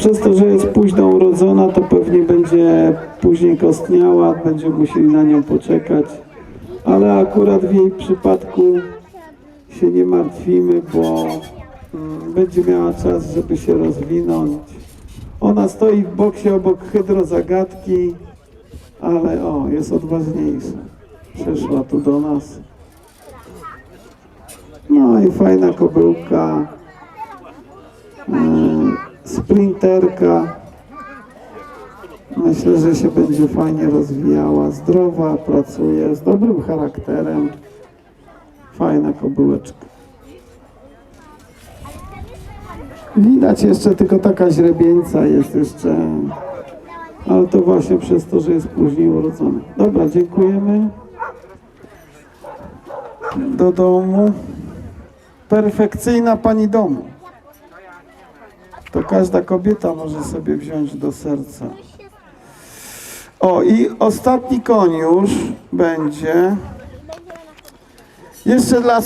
przez to, że jest późno urodzona, to pewnie będzie później kostniała, będziemy musieli na nią poczekać. Ale akurat w jej przypadku się nie martwimy, bo mm, będzie miała czas, żeby się rozwinąć. Ona stoi w boksie obok hydrozagadki, ale o, jest odważniejsza. Przyszła tu do nas. No i fajna kobyłka. Sprinterka. Myślę, że się będzie fajnie rozwijała. Zdrowa, pracuje, z dobrym charakterem. Fajna kobyłeczka. Widać jeszcze tylko taka źrebieńca jest jeszcze. Ale to właśnie przez to, że jest później urodzony. Dobra, dziękujemy. Do domu. Perfekcyjna pani domu. To każda kobieta może sobie wziąć do serca. O, i ostatni już będzie. Jeszcze dla